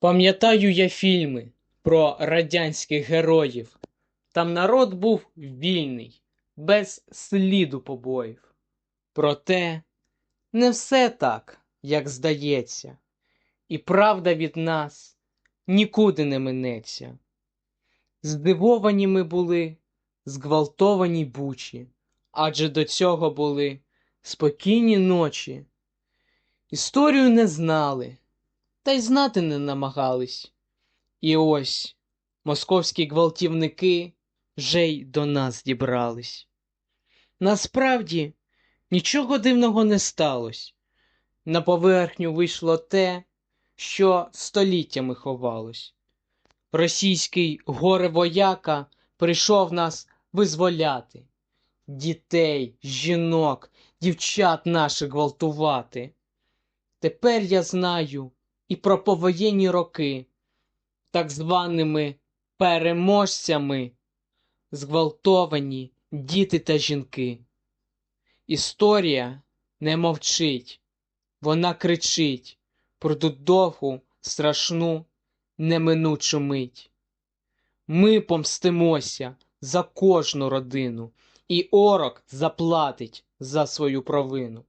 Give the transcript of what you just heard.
Пам'ятаю я фільми про радянських героїв. Там народ був вільний, без сліду побоїв. Проте не все так, як здається, і правда від нас нікуди не минеться. Здивовані ми були, зґвалтовані бучі, адже до цього були спокійні ночі. Історію не знали, та й знати не намагались. І ось московські гвалтівники вже й до нас дібрались. Насправді нічого дивного не сталося. На поверхню вийшло те, що століттями ховалось. Російський горе-вояка прийшов нас визволяти, дітей, жінок, дівчат наших гвалтувати. Тепер я знаю і про повоєнні роки, так званими переможцями, зґвалтовані діти та жінки. Історія не мовчить, вона кричить про ту довгу, страшну, неминучу мить. Ми помстимося за кожну родину, і орок заплатить за свою провину.